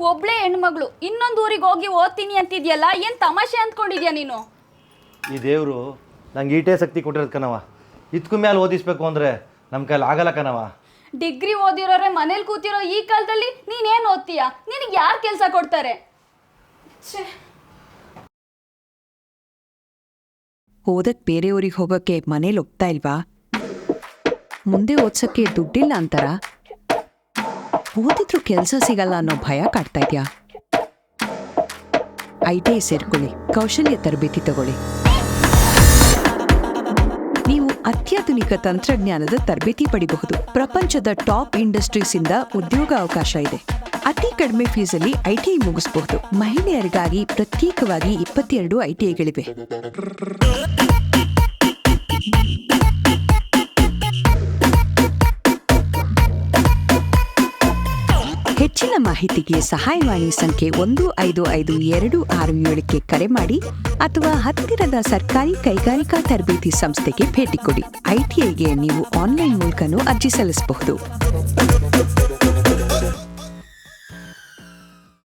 ಒಬ್ಳೇ ಹೆಣ್ಮಗಳು ಇನ್ನೊಂದು ಊರಿಗೆ ಹೋಗಿ ಓದ್ತೀನಿ ಅಂತಿದ್ಯಲ್ಲ ಏನ್ ತಮಾಷೆ ಅಂದ್ಕೊಂಡಿದ್ಯಾ ನೀನು? ಈ ದೇವರು ನಂಗೆ ಈಟೇ ಶಕ್ತಿ ಕೊಟ್ಟಿರೋದು ಕಣವ ಇದ್ಕು ಮೇಲೆ ಓದಿಸ್ಬೇಕು ಅಂದರೆ ನಮ್ಮ ಕೈಲಿ ಆಗಲ್ಲ ಕಣವ ಡಿಗ್ರಿ ಓದಿರೋರೆ ಮನೇಲಿ ಕೂತಿರೋ ಈ ಕಾಲದಲ್ಲಿ ನೀನೇನು ಓದ್ತೀಯ? ನಿನಗೆ ಯಾರು ಕೆಲಸ ಕೊಡ್ತಾರೆ? ಛೇ. ಓದಕ್ ಬೇರೆಯವ್ರಿಗೆ ಹೋಗೋಕ್ಕೆ ಮನೇಲಿ ಒಪ್ತಾ ಇಲ್ವಾ? ಮುಂದೆ ಓದ್ಸೋಕ್ಕೆ ದುಡ್ಡಿಲ್ಲ ಅಂತಾರ? ಓದಿದ್ರು ಕೆಲಸ ಸಿಗಲ್ಲ ಅನ್ನೋ ಭಯ ಕಾಡ್ತಾ ಇದೆಯಾ? ಐ ಟಿ ಐ ಸೇರ್ಕೊಳ್ಳಿ, ಕೌಶಲ್ಯ ತರಬೇತಿ ತಗೊಳ್ಳಿ. ನೀವು ಅತ್ಯಾಧುನಿಕ ತಂತ್ರಜ್ಞಾನದ ತರಬೇತಿ ಪಡಿಬಹುದು. ಪ್ರಪಂಚದ ಟಾಪ್ ಇಂಡಸ್ಟ್ರೀಸ್ ಇಂದ ಉದ್ಯೋಗ ಅವಕಾಶ ಇದೆ. ಅತಿ ಕಡಿಮೆ ಫೀಸಲ್ಲಿ ಐಟಿಐ ಮುಗಿಸಬಹುದು. ಮಹಿಳೆಯರಿಗಾಗಿ ಪ್ರತ್ಯೇಕವಾಗಿ ಇಪ್ಪತ್ತೆರಡು ಐಟಿಐಗಳಿವೆ ಹೆಚ್ಚಿನ ಮಾಹಿತಿಗೆ ಸಹಾಯವಾಣಿ ಸಂಖ್ಯೆ ಒಂದು, ಐದು ಐದು, ಎರಡು, ಆರು, ಏಳಕ್ಕೆ ಕರೆ ಮಾಡಿ ಅಥವಾ ಹತ್ತಿರದ ಸರ್ಕಾರಿ ಕೈಗಾರಿಕಾ ತರಬೇತಿ ಸಂಸ್ಥೆಗೆ ಭೇಟಿ ಕೊಡಿ. ಐಟಿಐಗೆ ನೀವು ಆನ್ಲೈನ್ ಮೂಲಕನೂ ಅರ್ಜಿ ಸಲ್ಲಿಸಬಹುದು.